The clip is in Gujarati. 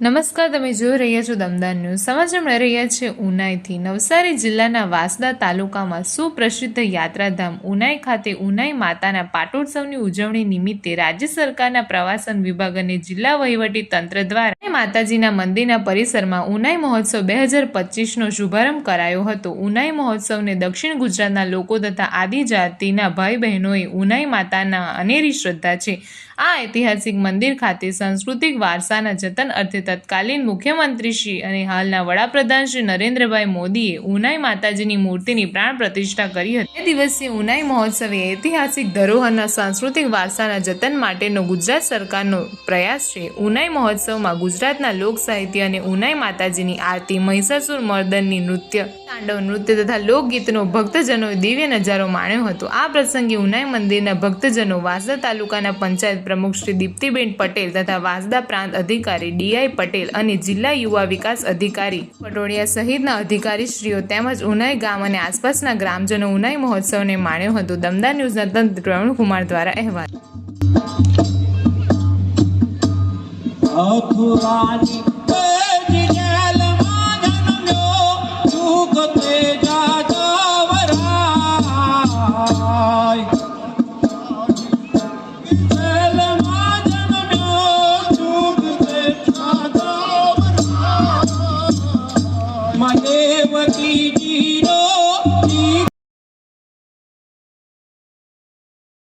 નમસ્કાર, તમે જોઈ રહ્યા છો દમદાર ન્યૂઝ. સમાચાર મળી રહ્યા છે ઉનાઈથી. નવસારી જિલ્લાના વાસદા તાલુકામાં સુપ્રસિદ્ધ યાત્રાધામ ઉનાઈ ખાતે ઉનાઈ માતાના પાટોત્સવની ઉજવણી નિમિત્તે રાજ્ય સરકારના પ્રવાસન વિભાગ અને જિલ્લા વહીવટી તંત્ર દ્વારા માતાજીના મંદિરના પરિસરમાં ઉનાઈ મહોત્સવ બે હજાર પચીસનો શુભારંભ કરાયો હતો. ઉનાઈ મહોત્સવને દક્ષિણ ગુજરાતના લોકો તથા આદિજાતિના ભાઈ બહેનોએ ઉનાઈ માતાના અનેરી શ્રદ્ધા છે. આ ઐતિહાસિક મંદિર ખાતે સાંસ્કૃતિક વારસાના જતન અર્થે તત્કાલીન મુખ્યમંત્રી શ્રી અને હાલના વડાપ્રધાન શ્રી નરેન્દ્રભાઈ મોદીએ ઉનાઈ માતાજીની મૂર્તિની પ્રાણ પ્રતિષ્ઠા કરી હતી. એ દિવસે ઉનાઈ મહોત્સવે ઐતિહાસિક ધરોહરના સાંસ્કૃતિક વારસાના જતન માટેનો ગુજરાત સરકારનો પ્રયાસ છે. ઉનાઈ મહોત્સવમાં ગુજરાતના લોક સાહિત્ય અને ઉનાઈ માતાજીની આરતી મહિષાસુર મર્દનની નૃત્ય, તાંડવ નૃત્ય તથા લોકગીતનો ભક્તજનોએ દિવ્ય નજારો માણ્યો હતો. આ પ્રસંગે ઉનાઈ મંદિરના ભક્તજનો વાસદા તાલુકાના પંચાયત પ્રમુખ શ્રી દીપ્તિબેન પટેલ તથા વાંસદા પ્રાંત અધિકારી ડીઆઈ પટેલ અને જિલ્લા યુવા વિકાસ અધિકારી પટોડિયા સહિતના અધિકારીશ્રીઓ તેમજ ઉનાઈ ગામ અને આસપાસના ગ્રામજનો ઉનાઈ મહોત્સવને માણ્યો હતો. દમદાર ન્યૂઝના તંત્ર પ્રવીણ કુમાર દ્વારા અહેવાલ. દેવકી જીરો